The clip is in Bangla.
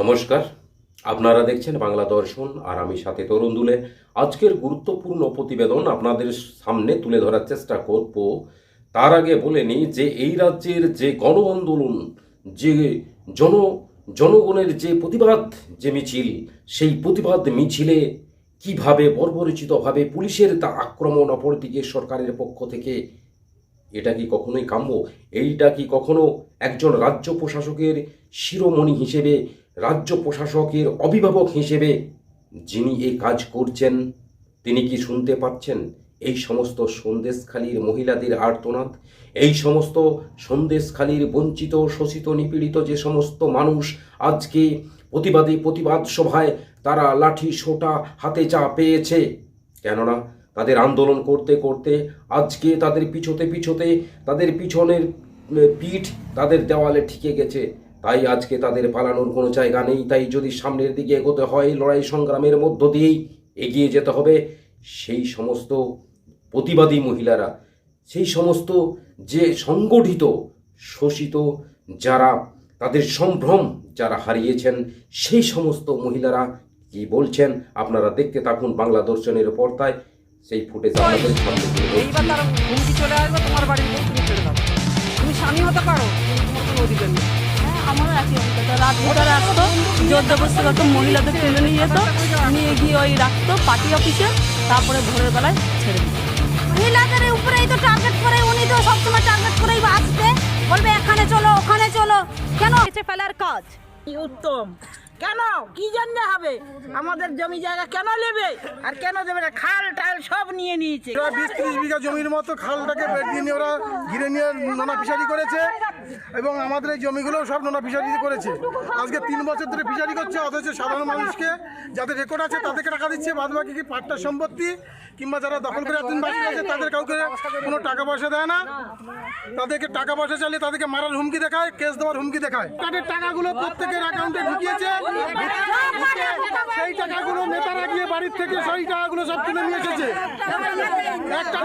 নমস্কার। আপনারা দেখছেন বাংলা দর্শন, আর আমি সাথে তরুণ দুলে। আজকের গুরুত্বপূর্ণ প্রতিবেদন আপনাদের সামনে তুলে ধরার চেষ্টা করব। তার আগে বলে নিই যে, এই রাজ্যের যে গণ আন্দোলন, যে জন, জনগণের যে প্রতিবাদ যে মিছিল, সেই প্রতিবাদ মিছিলে কীভাবে বর্বরচিতভাবে পুলিশের তা আক্রমণ অপরদিকে সরকারের পক্ষ থেকে, এটা কি কখনোই কাম্য? এইটা কি কখনো একজন রাজ্য প্রশাসকের শিরোমণি হিসেবে রাজ্য প্রশাসকের অভিভাবক হিসেবে যিনি এই কাজ করছেন, তিনি কি শুনতে পাচ্ছেন? এই সমস্ত সন্দেশখালীর মহিলাদের আর্তনাদ, এই সমস্ত সন্দেশখালীর বঞ্চিত, শোষিত, নিপীড়িত যে সমস্ত মানুষ আজকে প্রতিবাদী প্রতিবাদ সভায় তারা লাঠি সোটা হাতে চা পেয়েছে, কেননা তাদের আন্দোলন করতে করতে আজকে তাদের পিছতে পিছতে তাদের পিছনের পিঠ তাদের দেওয়ালে ঠিকে গেছে। তাই আজকে তাদের পালানোর কোনো জায়গা নেই। তাই যদি সামনের দিকে এগোতে হয়, লড়াই সংগ্রামের মধ্য দিয়েই এগিয়ে যেতে হবে। সেই সমস্ত প্রতিবাদী মহিলারা, সেই সমস্ত যে সংগঠিত, শোষিত যারা, তাদের সম্ভ্রম যারা হারিয়েছেন, সেই সমস্ত মহিলারা কি বলছেন আপনারা দেখতে থাকুন বাংলা দর্শনের পর্দায়। সেই ফুটেজ আপনাদের সামনে চলে আসবে, তোমার বাড়ির তুমি স্বামী হতে পারো তোমার কোনো অধিকার নেই। আমারও একই অভিজ্ঞতা রাত ভিতরে আসতো করতো মহিলাদের তুলে নিয়ে যেত নিয়ে গিয়ে ওই রাখতো পার্টি অফিসে তারপরে ভোরের বেলায় ছেড়ে দিত। মহিলাদের উপরেই তো টার্গেট করে উনি তো সবসময় টার্গেট করেই আসবে বলবে এখানে চলো ওখানে চলো। কেন? ফেলার কাজ। কি উত্তম। কেন? কি জন্য হবে? আমাদের জমি জায়গা কেন নেবে? আর কেন দেবে না? খাল টাল সব নিয়ে নিয়েছে। ওরা বিশ ত্রিশ বিঘা জমির মতো খালটাকে নিয়ে ওরা ঘিরে নিয়ে নোনা ফিশারি করেছে এবং আমাদের এই জমিগুলো সব নোনা ফিশারি করেছে। আজকে তিন বছর ধরে ফিশারি করছে, অথচ সাধারণ মানুষকে যাদের রেকর্ড আছে তাদেরকে টাকা দিচ্ছে বাদ বাকি কি পাট্টা সম্পত্তি কিংবা যারা দখল করে এতদিন বাসী আছে, তাদের কাউকে কোনো টাকা পয়সা দেয় না। তাদেরকে টাকা পয়সা চালিয়ে তাদেরকে মারার হুমকি দেখায়, কেস দেওয়ার হুমকি দেখায়। তাদের টাকাগুলো প্রত্যেকের অ্যাকাউন্টে ঢুকিয়েছে সেই টাকাগুলো নেতারা গিয়ে বাড়ির থেকে সেই টাকাগুলো সব তুলে নিয়ে এসেছে। একটা